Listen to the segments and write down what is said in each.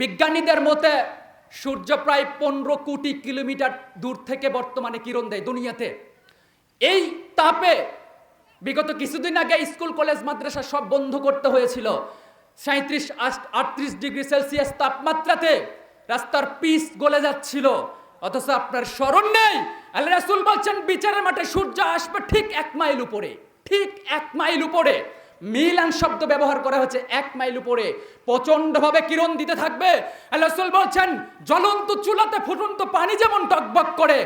বিজ্ঞানীদের মতে, সূর্য প্রায় পনেরো কোটি কিলোমিটার দূর থেকে বর্তমানে কিরণ দেয় দুনিয়াতে। এই তাপে বিগত কিছুদিন আগে স্কুল, কলেজ, মাদ্রাসা সব বন্ধ করতে হয়েছিল। সাঁত্রিশ আটত্রিশ ডিগ্রি সেলসিয়াস তাপমাত্রাতে রাস্তার পিচ গলে যাচ্ছিল। অথচ আপনার স্মরণ নেই? আল্লাহ রাসূল বলছেন, বিচারের মাঠে সূর্য আসবে ঠিক এক মাইল উপরে, ঠিক এক মাইল উপরে। মিলান শব্দ ব্যবহার করা হচ্ছে এক মাইল উপরে। প্রচণ্ডভাবে কিরণ দিতে থাকবে। আল্লাহ বলছেন, জ্বলন্ত চুলাতে ফুটন্ত পানি যেমন টকবক করে,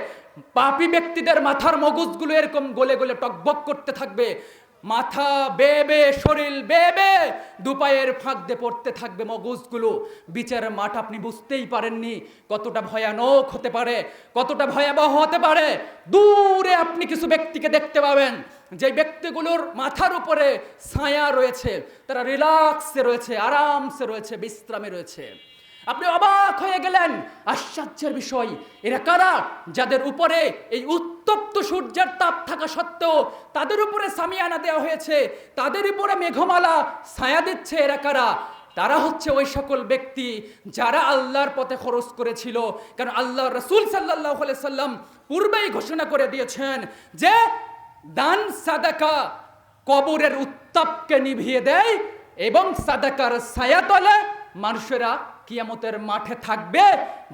পাপি ব্যক্তিদের মাথার মগজগুলো এরকম গলে গলে টকবক করতে থাকবে। মাথা বেবে, শরীর বেবে, দুপায়ের ফাঁক দিয়ে পড়তে থাকবে মগজগুলো। বিচারের মাঠ আপনি বুঝতেই পারেননি কতটা ভয়ানক হতে পারে, কতটা ভয়াবহ হতে পারে। দূরে আপনি কিছু ব্যক্তিকে দেখতে পাবেন, যে ব্যক্তিগুলোর মাথার উপরে ছায়া রয়েছে, তারা রিল্যাক্সে রয়েছে, আরামসে রয়েছে, বিশ্রামে রয়েছে। আপনি অবাক হয়ে গেলেন, আশ্চর্যের বিষয়, এরা কারা? যাদের উপরে এই উত্তপ্ত সূর্যের তাপ থাকা সত্ত্বেও তাদের উপরে সামিয়ানা দেওয়া হয়েছে। তাদের উপরে মেঘমালা ছায়া দিচ্ছে এরা কারা? তারা হচ্ছে ওই সকল ব্যক্তি যারা আল্লাহর পথে খরচ করেছিল। কারণ আল্লাহ রসুল সাল্লাহ সাল্লাম পূর্বেই ঘোষণা করে দিয়েছেন যে, দান সাদাকা কবরের উত্তাপকে নিভিয়ে দেয় এবং সাদাকার ছায়া তলে মানুষেরা কিয়ামতের মাঠে থাকবে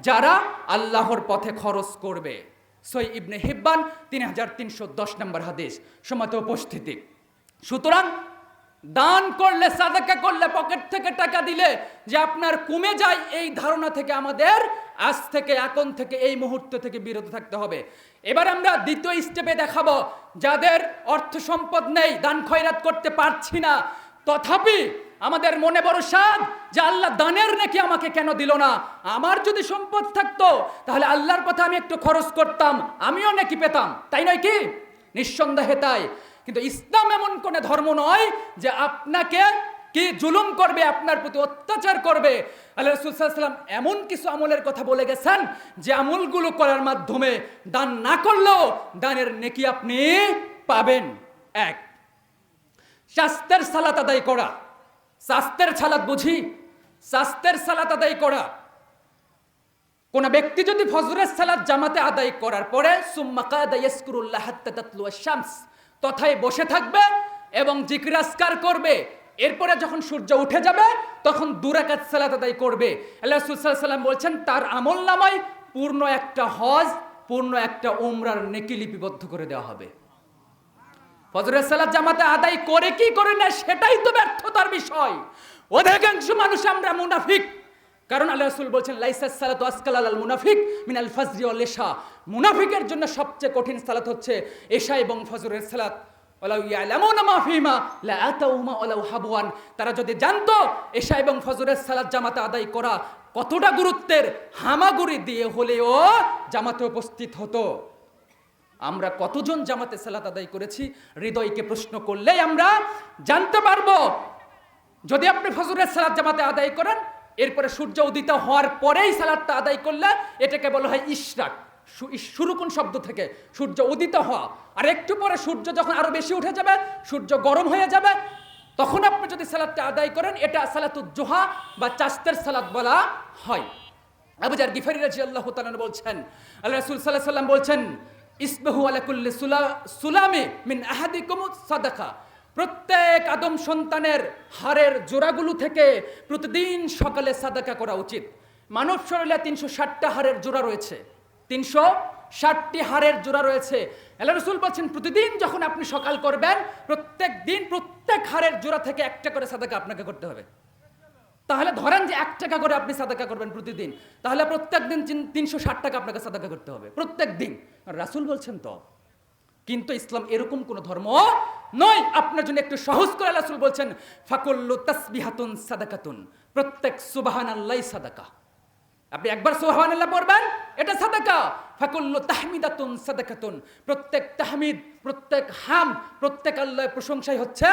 যারা আল্লাহর পথে খরচ করবে। সই ইবনে হিব্বান, তিন হাজার তিনশো দশ নম্বর হাদিস। সমত উপস্থিতি। সুতরাং দান করলে, সাদাকা করলে, পকেট থেকে টাকা দিলে যে আপনার কমে যায়, এই ধারণা থেকে আমাদের আজ থেকে, এখন থেকে, এই মুহূর্ত থেকে বিরত থাকতে হবে। এবার আমরা দ্বিতীয় স্টেপে দেখাবো, যাদের অর্থ সম্পদ নেই, দান খয়রাত করতে পারছি না। তথাপি আমাদের মনে বড় সাদ যে আল্লাহ দানের নাকি আমাকে কেন দিল না? আমার যদি সম্পদ থাকতো, তাহলে আল্লাহর পথে আমি একটু খরচ করতাম, আমিও নাকি পেতাম, তাই নয় কি? নিঃসন্দেহে তাই। কিন্তু ইসলাম এমন কোন ধর্ম নয় যে আপনাকে কি জুলুম করবে, আপনার প্রতি অত্যাচার করবে। আল্লাহ রসুলাম এমন কিছু আমলের কথা বলে গেছেন যে আমলগুলো করার মাধ্যমে দান না করলেও দানের নেকি আপনি পাবেন। এক, স্বাস্থ্যের সালাত আদায় করা। স্বাস্থ্যের সালাত বুঝি স্বাস্থ্যের সালাত আদায় করা। কোন ব্যক্তি যদি ফজরের সালাত জামাতে আদায় করার পরে তথায় বসে থাকবে এবং জিকরাজকার করবে। এরপরে যখন সূর্য উঠে যাবে, তখন দুরাকাত সালাত আদায় করবে। আল্লাহ সাল্লাম বলছেন, তার আমল নামায় পূর্ণ একটা হজ, পূর্ণ একটা উমরার নেকি লিপিবদ্ধ করে দেওয়া হবে। ফজরের সালাত জামাতে আদায় করে কি করে না সেটাই তো ব্যর্থতার বিষয়। অধিকাংশ মানুষ আমরা মুনাফিক। কারণ আল্লাহ রাসূল বলছেন লাইসাস সালাতু আসকাল আলাল মুনাফিক মিনাল ফাজরি ওয়াল ইশা। মুনাফিকের জন্য সবচেয়ে কঠিন সালাত হচ্ছে এশা এবং ফজরের সালাত। তারা যদি জানতো এশা এবং ফজরের সালাত জামাতে আদায় করা কতটা গুরুত্বের হামাগুড়ি দিয়ে হলেও জামাতে উপস্থিত হতো। আমরা কতজন জামাতে সালাত আদায় করেছি? হৃদয়কে প্রশ্ন করলেই আমরা জানতে পারব। যদি আপনি ফজরের সালাত জামাতে আদায় করেন, এরপরে সূর্য উদিত হওয়ার পরেই সালাদটা আদায় করলে এটাকে বলা হয় ইশরাক। শুরু কোন শব্দ থেকে? সূর্য উদিত হওয়া। আর একটু পরে সূর্য যখন আরও বেশি উঠে যাবে, সূর্য গরম হয়ে যাবে, তখন আপনি যদি সালাদটা আদায় করেন, এটা সালাতুজ্জোহা বা চাস্তের সালাদ বলা হয়। আবু জার গিফারি রাজি আল্লাহ বলছেন, আল্লাহ রাসূল আলাইহি সাল্লাম বলছেন ইসবাহু সুলামি প্রত্যেক আদম সন্তানের হাড়ের জোড়াগুলো থেকে প্রতিদিন সকালে সাদাকা করা উচিত। মানব শরীরে তিনশো ষাটটা হাড়ের জোড়া রয়েছে। তিনশো ষাটটি হাড়ের জোড়া রয়েছে। আল্লাহ রসুল বলছেন, প্রতিদিন যখন আপনি সকাল করবেন, প্রত্যেক দিন প্রত্যেক হাড়ের জোড়া থেকে একটা করে সাদাকা আপনাকে করতে হবে। তাহলে ধরেন যে এক টাকা করে আপনি সাদাকা করবেন প্রতিদিন, তাহলে প্রত্যেক দিন তিনশো ষাট টাকা আপনাকে সাদাকা করতে হবে, প্রত্যেক দিন। রাসুল বলছেন তো, কিন্তু ইসলাম এরকম কোন ধর্ম নয়। আপনার জন্য একটু সহজ করে রাসুল বলছেন, ফাকুল্লু তাসবিহাতুন সাদাকাতুন প্রত্যেক সুবাহান আল্লাহ সাদাকা। আপনি একবার সুবহান আল্লাহ পড়বেন, এটা সাদাকা। ফাকুল্লু তাহমিদাতুন সাদাকাতুন। প্রত্যেক তাহমিদ, প্রত্যেক হাম, প্রত্যেক আল্লাহর প্রশংসাই হচ্ছে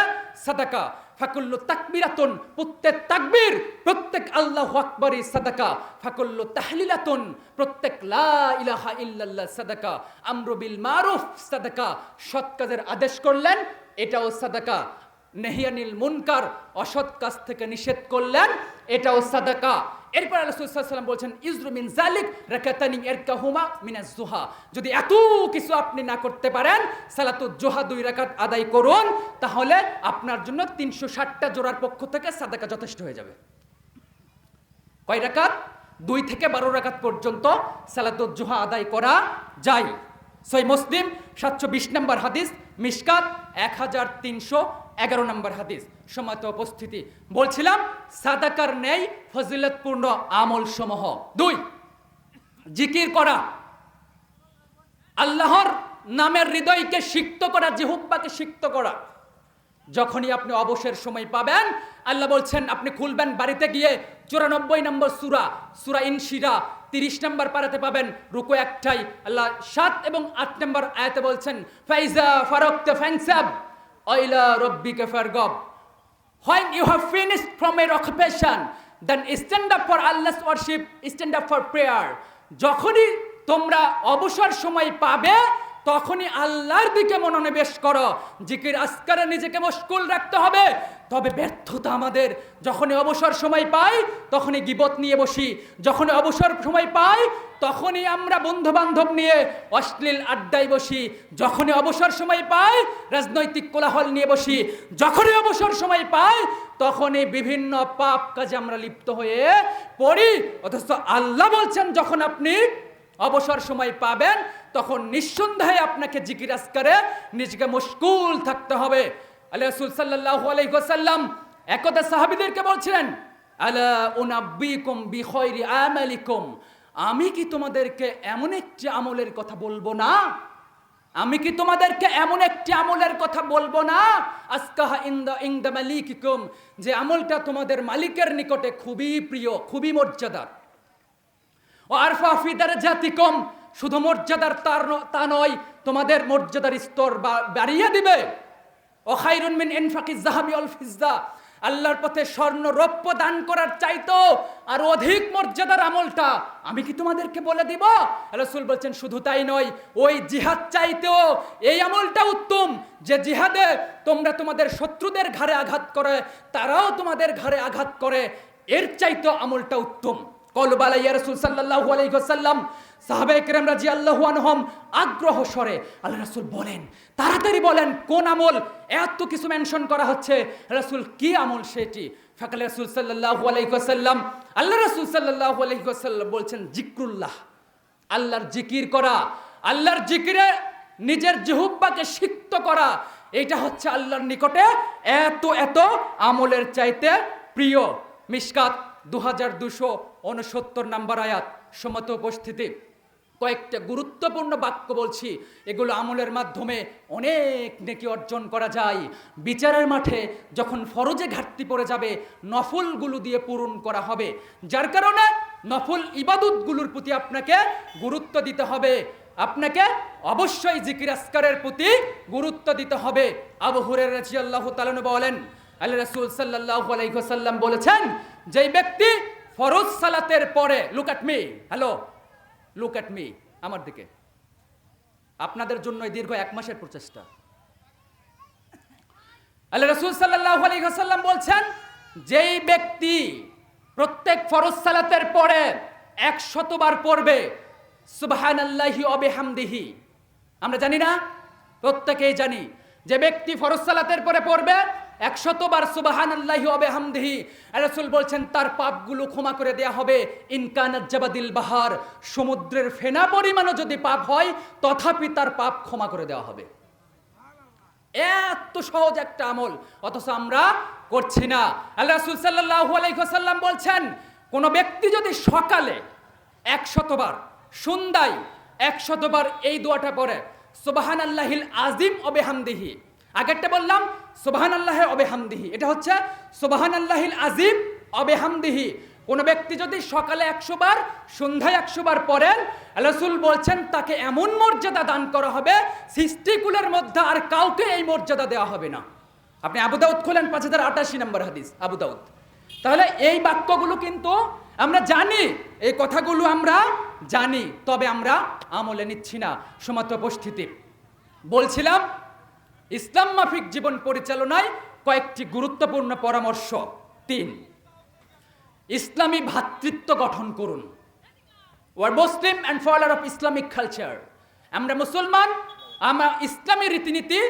সাদাকা। ফাকুল্লু তাকবিরাতুন, প্রত্যেক তাকবীর, প্রত্যেক আল্লাহ আকবরই সাদাকা। ফাকুল্লু তাহলিলাতুন, প্রত্যেক লা ইলাহা ইল্লাল্লাহ সাদাকা। আমরু বিল মারুফ সাদাকা। সৎ কাজের আদেশ করলেন, এটাও সাদাকা। নেহিয়ানিল মুনকার, অসৎ কাজ থেকে নিষেধ করলেন, এটাও সাদাকা। এরপর আল্লাহ বলছেন, ইজরু মিন জালিক রাকাতানি এরকাহুমা মিনাজ জুহা যদি এত কিছু আপনি না করতে পারেন সালাতুল জোহা দুই রাকাত আদায় করুন, তাহলে আপনার জন্য তিনশো ষাটটা জোড়ার পক্ষ থেকে সাদাকা যথেষ্ট হয়ে যাবে। কয় রাকাত? দুই থেকে বারো রাকাত পর্যন্ত সালাতুল জোহা আদায় করা যায়। সই মুসলিম, সাতশো বিশ নম্বর হাদিস মিসকাত এক হাজার তিনশো এগারো নম্বর হাদিস সময়ত উপস্থিতি। বলছিলাম, সাদাকার নেই, ফজিলতপূর্ণ আমল সমূহ দুই, জিকির করা। আল্লাহর নামের হৃদয়কে সিক্ত করা, জিহুব্বাকে সিক্ত করা। যখনই আপনি অবসর সময় পাবেন, আল্লাহ বলছেন, আপনি খুলবেন বাড়িতে গিয়ে চুরানব্বই নম্বর সুরা সুরা ইনশিরা, তিরিশ নম্বর পারাতে পাবেন, রুকু একটাই। আল্লাহ সাত এবং আট নম্বর আয়াতে বলছেন, ফাইজা ফারক্ত ফ্যানসাব অইলা রব্বিকে ফারগব When you have finished from your occupation, then stand up for Allah's worship, stand up for prayer. যখনই তোমরা অবসর সময় পাবে তখনই আল্লাহর দিকে মনোনিবেশ করো জিকির আজকারে নিজেকে মুশকুল রাখতে হবে তবে ব্যর্থতা আমাদের। যখনই অবসর সময় পাই, তখনই গিবত নিয়ে বসি। যখনই অবসর সময় পাই, তখনই আমরা বন্ধু বান্ধব নিয়ে অশ্লীল আড্ডায় বসি। যখনই অবসর সময় পাই, রাজনৈতিক কোলাহল নিয়ে বসি। যখনই অবসর সময় পাই, তখনই বিভিন্ন পাপ কাজে আমরা লিপ্ত হয়ে পড়ি। অথচ আল্লাহ বলছেন, যখন আপনি অবসর সময় পাবেন, তখন নিঃসন্দেহে আপনাকে জিকির করে নিজেকে মুশকুল থাকতে হবে। আল্লাহ রসুল সাল্লাল্লাহু আলাইহি ওয়াসাল্লাম একদা সাহাবীদেরকে বলছিলেন, আলা উনাব্বিকুম বিখয়রি আমালিকুম? আমি কি তোমাদেরকে এমন একটি আমলের কথা বলব না? আমি কি তোমাদেরকে এমন একটি আমলের কথা বলব না? আজকাহা ইন্দা ইংদা মালিকিকুম, যে আমলটা তোমাদের মালিকের নিকটে খুবই প্রিয়, খুবই মর্যাদার। ও আরফা ফিদার জাতিকম শুধু মর্যাদার তার তা নয়, তোমাদের মর্যাদার স্তর বা- বাড়িয়ে দিবে। ও খাইরুন মিন ইনফাকি জাহাবি অল ফিজ্জা। আল্লাহর পথে স্বর্ণ রৌপ্য দান করার চাইতো, আর অধিক মর্যাদার আমলটা আমি কি তোমাদেরকে বলে দিব? রাসূল বলছেন, শুধু তাই নয়, ওই জিহাদ চাইতেও এই আমলটা উত্তম। যে জিহাদে তোমরা তোমাদের শত্রুদের ঘাড়ে আঘাত করে, তারাও তোমাদের ঘাড়ে আঘাত করে, এর চাইতো আমলটা উত্তম। কলবালা ইয়া আলাইহি ওয়াসাল্লাম সাহাবায়ে কেরাম রাদিয়াল্লাহু আনহুম আগ্রহ স্বরে আল্লাহ রাসূল বলেন, তাড়াতাড়ি বলেন, কোন আমল? এত কিছু মেনশন করা হচ্ছে, রাসূল কি আমল সেটি? ফাকাল রাসূল সাল্লাল্লাহু আলাইহি ওয়াসাল্লাম, আল্লাহ রাসূল সাল্লাল্লাহু আলাইহি বলছেন, জিক্রুল্লাহ, আল্লাহর জিকির করা, আল্লাহর জিকিরে নিজের জিহুব্বাকে সিক্ত করা, এটা হচ্ছে আল্লাহর নিকটে এত এত আমলের চাইতে প্রিয় মিসকাত দু হাজার দুশো নাম্বার আয়াত সমত উপস্থিতি। কয়েকটা গুরুত্বপূর্ণ বাক্য বলছি, এগুলো আমলের মাধ্যমে অনেক নেকি অর্জন করা যায়। বিচারের মাঠে যখন ফরজে ঘাটতি পড়ে যাবে, নফলগুলো দিয়ে পূরণ করা হবে। যার কারণে নফল ইবাদতগুলোর প্রতি আপনাকে গুরুত্ব দিতে হবে। আপনাকে অবশ্যই জিকির আসকারের প্রতি গুরুত্ব দিতে হবে। আবু হুরের রাজি তালন বলেন আল্লাহ রাসূল সাল্লাল্লাহু আলাইহি ওয়াসাল্লাম বলেছেন, যেই ব্যক্তি ফরজ সালাতের পরে look at me hello look at me আমার দিকে। আপনাদের জন্য দীর্ঘ এক মাসের প্রচেষ্টা। আল্লাহ রসুল সাল্লাহ আলী হাসাল্লাম বলছেন, যেই ব্যক্তি প্রত্যেক ফরজ সালাতের পরে এক শতবার পড়বে সুবাহান আল্লাহি অবেহামদিহি আমরা জানি না, প্রত্যেকেই জানি, যে ব্যক্তি ফরজ সালাতের পরে পড়বে একশতবার সুবাহান আল্লাহি অবেহামদিহি রসুল বলছেন, তার পাপগুলো ক্ষমা করে দেয়া হবে। ইনকানাত জাবাদিল বাহার, সমুদ্রের ফেনা পরিমাণও যদি পাপ হয়, তথাপি তার পাপ ক্ষমা করে দেওয়া হবে। এত সহজ একটা আমল, অথচ আমরা করছি না। আল্লাহ রাসূল সাল্লাল্লাহু আলাইহি ওয়াসাল্লাম বলছেন, কোনো ব্যক্তি যদি সকালে একশতবার সন্ধ্যায় একশতবার এই দোয়াটা পড়ে সুবাহান আল্লাহিল আজিম অবেহামদিহি আগেরটা বললাম সুবাহান আল্লাহ অবেহামদিহি এটা হচ্ছে সোবাহান আল্লাহিল আজিম অবেহামদিহি কোন ব্যক্তি যদি সকালে একশো বার, সন্ধ্যায় একশো বার পড়েন আল্লাহুল বলছেন তাকে এমন মর্যাদা দান করা হবে সৃষ্টিকুলের মধ্যে আর কাউকে এই মর্যাদা দেওয়া হবে না। আপনি আবু দাউদ খোলেন পাঁচ হাজার আটাশি নম্বর হাদিস, আবু দাউদ। তাহলে এই বাক্যগুলো কিন্তু আমরা জানি, এই কথাগুলো আমরা জানি, তবে আমরা আমলে নিচ্ছি না সমাত্র উপস্থিতি। বলছিলাম ইসলাম মাফিক জীবন পরিচালনায় কয়েকটি গুরুত্বপূর্ণ পরামর্শ। তিন, ইসলামী ভ্রাতৃত্ব গঠন করুন। We're Muslim and follower of Islamic culture আমরা মুসলমান, আমরা ইসলামী রীতিনীতি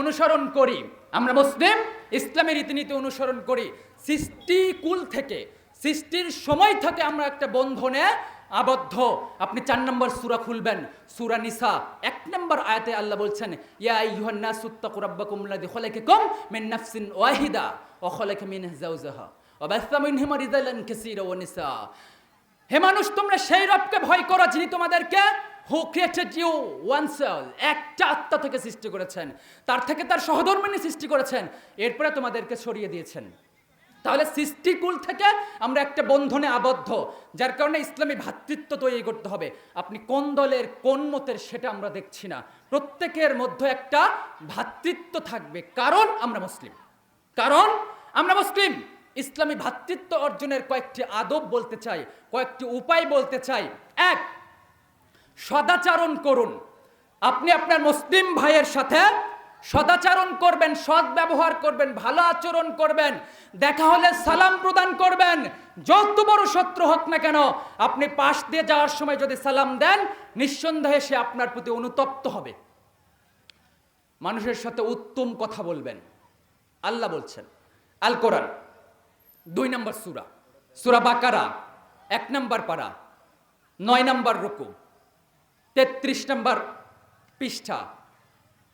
অনুসরণ করি। আমরা মুসলিম, ইসলামী রীতিনীতি অনুসরণ করি। সৃষ্টি কুল থেকে, সৃষ্টির সময় থেকে আমরা একটা বন্ধনে আবদ্ধ। আপনি চার নম্বর সুরা খুলবেন, সুরা নিসা। এক নম্বর আয়াতে আল্লাহ বলছেন, ইয়া ইউহান্না সুত্তাকু রাব্বাকুম লাযী খালাকাকুম মিন নাফসিন ওয়াহিদা ওয়া খালাকা মিনহা যাওজাহা ওয়া বাসসা মিনহুমা রিজালান কাসীরা ওয়া নিসা। হে মানুষ, তোমরা সেই রবকে ভয় করো যিনি তোমাদেরকে who created you one cell একটা আত্মা থেকে সৃষ্টি করেছেন। তার থেকে তার সহধর্মিনী সৃষ্টি করেছেন। এরপরে তোমাদেরকে সরিয়ে দিয়েছেন। তাহলে সৃষ্টিকুল থেকে আমরা একটা বন্ধনে আবদ্ধ, যার কারণে ইসলামী ভ্রাতৃত্ব তৈরি করতে হবে। আপনি কোন দলের কোন মতের সেটা আমরা দেখছি না। প্রত্যেকের মধ্যে একটা ভ্রাতৃত্ব থাকবে। কারণ আমরা মুসলিম। কারণ আমরা মুসলিম। ইসলামী ভ্রাতৃত্ব অর্জনের কয়েকটি আদব বলতে চাই, কয়েকটি উপায় বলতে চাই। এক, সদাচারণ করুন। আপনি আপনার মুসলিম ভাইয়ের সাথে সদাচারণ করবেন, সৎ ব্যবহার করবেন, ভালো আচরণ করবেন, দেখা হলে সালাম প্রদান করবেন। যত বড় শত্রু হোক না কেন, আপনি পাশ দিয়ে যাওয়ার সময় যদি সালাম দেন, নিঃসন্দেহে সে আপনার প্রতি অনুতপ্ত হবে। মানুষের সাথে উত্তম কথা বলবেন। আল্লাহ বলছেন, আল কোরআন, দুই নম্বর সুরা সুরা বাকারা, এক নম্বর পারা, নয় নম্বর রুকু, তেত্রিশ নম্বর পৃষ্ঠা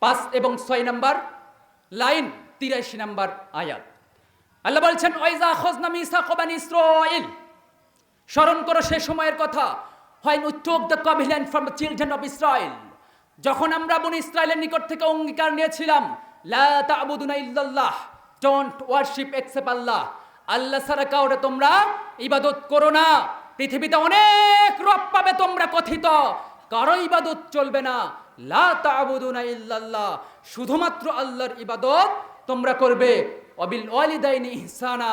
পাঁচ এবং ছয় নম্বর, লাইন তিরাশি নম্বর আয়াত। আল্লাহ বলছেন, ওয়াইজা খোজনা মিসা ইসরাইল স্মরণ করো সে সময়ের কথা। হয় we took the covenant from the children of Israel যখন আমরা বনি ইসরায়েলের নিকট থেকে অঙ্গীকার নিয়েছিলাম, লা তা'বুদুনা ইল্লাল্লাহ ডোন্ট ওয়ার্শিপ এক্সেপ্ট আল্লাহ আল্লাহ ছাড়া কাউরে তোমরা ইবাদত করো না। পৃথিবীতে অনেক রব পাবে তোমরা কথিত, কারও ইবাদত চলবে না। লা তা'বুদুনা ইল্লাল্লাহ, শুধুমাত্র আল্লাহর ইবাদত তোমরা করবে। অবিল ওয়ালিদাইনি ইহসানা,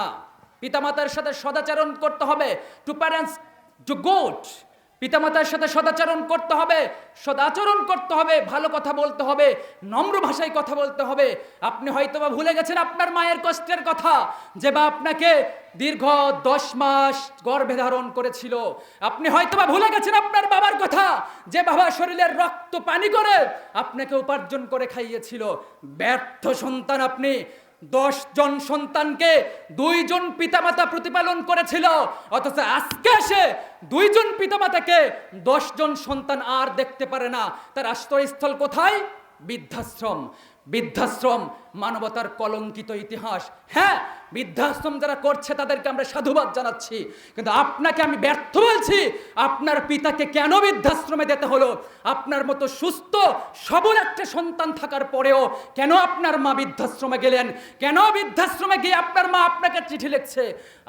পিতামাতার সাথে সদাচারণ করতে হবে। টু প্যারেন্টস, টু গুড পিতামাতার সাথে সদাচরণ করতে হবে, সদাচরণ করতে হবে, ভালো কথা বলতে হবে, নম্র ভাষায় কথা বলতে হবে। আপনি হয়তোবা ভুলে গেছেন আপনার মায়ের কষ্টের কথা, যে বা আপনাকে দীর্ঘ দশ মাস গর্ভে ধারণ করেছিল। আপনি হয়তোবা ভুলে গেছেন আপনার বাবার কথা, যে বাবা শরীরের রক্ত পানি করে আপনাকে উপার্জন করে খাইয়েছিল। ব্যর্থ সন্তান আপনি দশ জন সন্তানকে দুইজন পিতামাতা প্রতিপালন করেছিল, অথচ আজকে সে দুইজন পিতামাতাকে দশ জন সন্তান আর দেখতে পারে না। তার আশ্রয়স্থল কোথায়? বৃদ্ধাশ্রম। বৃদ্ধাশ্রম মানবতার কলঙ্কিত ইতিহাস। হ্যাঁ বৃদ্ধাশ্রম যারা করছে তাদেরকে আমরা সাধুবাদ জানাচ্ছি। কিন্তু আপনাকে আমি ব্যর্থ বলছি, আপনার পিতাকে কেন বৃদ্ধাশ্রমে যেতে হলো? আপনার মতো সুস্থ, সবল একটা সন্তান থাকার পরেও কেন আপনার মা বৃদ্ধাশ্রমে গেলেন? কেন বৃদ্ধাশ্রমে গিয়ে আপনার মা আপনাকে চিঠি লিখছে?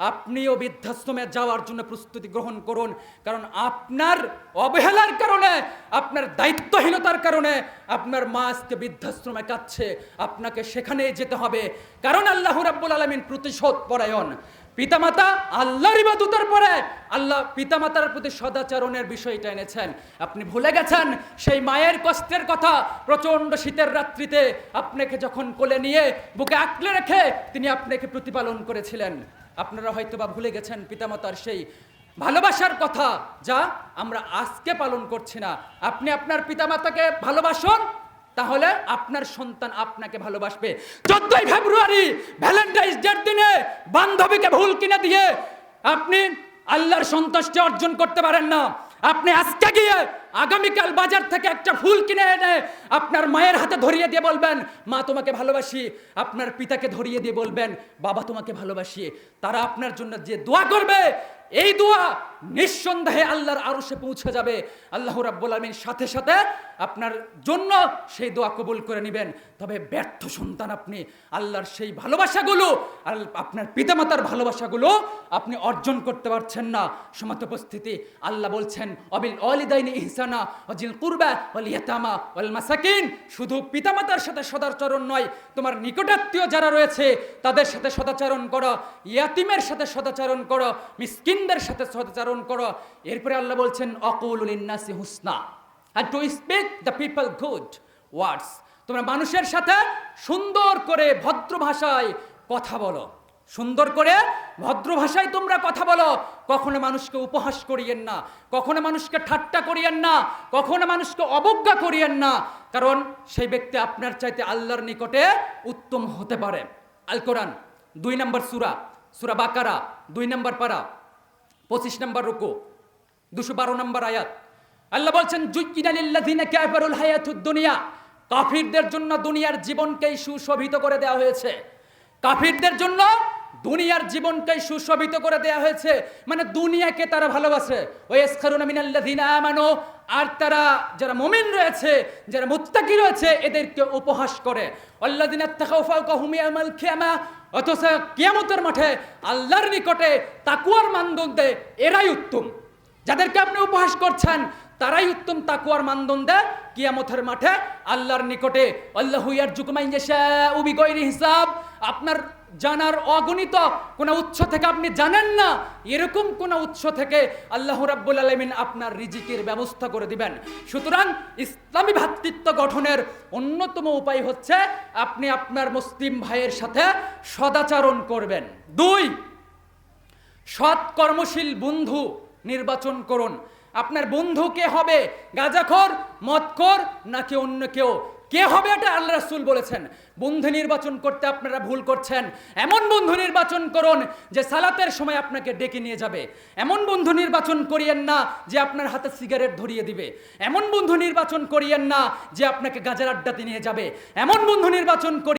আপনিও বৃদ্ধাশ্রমে যাওয়ার জন্য প্রস্তুতি গ্রহণ করুন। কারণ আপনার অবহেলার কারণে, আপনার দায়িত্বহীনতার কারণে আপনার মা আজকে বৃদ্ধাশ্রমে কাচ্ছে আপনাকে সেখানে যেতে হবে। কারণ আল্লাহ রাব্বুল আলমিন প্রতিশোধ, পরায়ণ। পিতামাতা আল্লাহর ইবাদতের পরে আল্লাহ পিতামাতার প্রতি সদাচরণের বিষয়টা এনেছেন। আপনি ভুলে গেছেন, সেই মায়ের কষ্টের কথা প্রচণ্ড শীতের রাত্রিতে আপনাকে যখন কোলে নিয়ে বুকে আঁকলে রেখে তিনি আপনাকে প্রতিপালন করেছিলেন। আপনারা হয়তো বা ভুলে গেছেন পিতামাতার সেই ভালোবাসার কথা, যা আমরা আজকে পালন করছি না। আপনি আপনার পিতামাতাকে ভালোবাসুন তাহলে আপনার সন্তান আপনাকে ভালোবাসবে। চোদ্দই ফেব্রুয়ারি ভ্যালেন্টাইন্স ডের দিনে বান্ধবীকে ভুল কিনে দিয়ে আপনি আল্লাহর সন্তুষ্টি অর্জন করতে পারেন না। আপনি আজকে গিয়ে আগামীকাল বাজার থেকে একটা ফুল কিনে এনে আপনার মায়ের হাতে ধরিয়ে দিয়ে বলবেন, মা, তোমাকে ভালোবাসি। আপনার পিতাকে ধরিয়ে দিয়ে বলবেন, বাবা, তোমাকে ভালোবাসি। তারা আপনার জন্য যে দোয়া করবে, এই দোয়া নিঃসন্দেহে আল্লাহর আরও সে পৌঁছে যাবে। আল্লাহ রাব্বুল আলমিন সাথে সাথে আপনার জন্য সেই দোয়া কবুল করে নেবেন। তবে ব্যর্থ সন্তান আপনি, আল্লাহর সেই ভালোবাসাগুলো আর আপনার পিতামাতার ভালোবাসাগুলো আপনি অর্জন করতে পারছেন না। সমাত উপস্থিতি, আল্লাহ বলছেন, অবিল অলিদাইনি ইহসানা অজিল কুরবা অল ইয়াতামা অল মাসাকিন। শুধু পিতামাতার সাথে সদাচরণ নয়, তোমার নিকটাত্মীয় যারা রয়েছে, তাদের সাথে সদাচরণ করো। ইয়াতিমের সাথে সদাচরণ করো। মিসকিনদের সাথে সদাচরণ করো। এরপরে আল্লাহ বলছেন, অকুল ইন্নাসি Husna. And to speak the people good words তোমরা মানুষের সাথে সুন্দর করে ভদ্র ভাষায় কথা বলো। সুন্দর করে ভদ্র ভাষায় তোমরা কথা বলো। কখনো মানুষকে উপহাস করিয়েন না। কখনো মানুষকে ঠাট্টা করিয়েন না। কখনো মানুষকে অবজ্ঞা করিয়েন না। কারণ সেই ব্যক্তি আপনার চাইতে আল্লাহর নিকটে উত্তম হতে পারে। আল কোরআন, দুই নম্বর সুরা সুরা বাকারা, দুই নম্বর পারা। পঁচিশ নম্বর রুকু, দুশো বারো নম্বর আয়াত। আল্লাহ বলছেন জুকিনালিল্লাযিনা কাফারুল হায়াতুদ দুনিয়া। কাফিরদের জন্য দুনিয়ার জীবনকেই সুশোভিত করে দেওয়া হয়েছে। কাফিরদের জন্য দুনিয়ার জীবনটাই সুশোভিত করে দেয়া হয়েছে। মানে দুনিয়াকে তারা ভালোবাসে। ওই এসখারুনা মিনাল্লাযিনা আমানু, আর তারা যারা মুমিন রয়েছে, যারা মুত্তাকি রয়েছে, এদেরকে উপহাস করে। আল্লাযিনা তাকাউ অথচ কিয়ামতের মাঠে আল্লাহর নিকটে তাকুয়ার মানদণ্ডে এরাই উত্তম। যাদেরকে আপনি উপহাস করছেন, তারাই উত্তম তাকুয়ার মানদণ্ডে কিয়ামতের মাঠে আল্লাহর নিকটে। আল্লাহ ইয়ার জুকমাইন উবি হিসাব। আপনার জানার অগণিত কোনো উৎস থেকে আপনি জানেন না, এরকম কোন উৎস থেকে আল্লাহ রাব্বুল আলমিন আপনার রিজিকের ব্যবস্থা করে দিবেন। সুতরাং ইসলামী ভ্রাতৃত্ব গঠনের অন্যতম উপায় হচ্ছে আপনি আপনার মুসলিম ভাইয়ের সাথে সদাচরণ করবেন। দুই, সৎ কর্মশীল বন্ধু নির্বাচন করুন। আপনার বন্ধু কে হবে? গাজাখর, মদখর নাকি অন্য কেউ? কে হবে এটা আল্লাহ রাসুল বলেছেন। বন্ধু নির্বাচন করতে আপনারা ভুল করছেন। এমন বন্ধু নির্বাচন করুন যে সালাতের সময় আপনাকে ডেকে নিয়ে যাবে। এমন বন্ধু নির্বাচন করিয়েন না যে আপনার হাতে সিগারেট ধরিয়ে দিবে। এমন বন্ধু নির্বাচন করিয়েন না যে আপনাকে গাজার আড্ডাতে নিয়ে যাবে। এমন বন্ধু নির্বাচন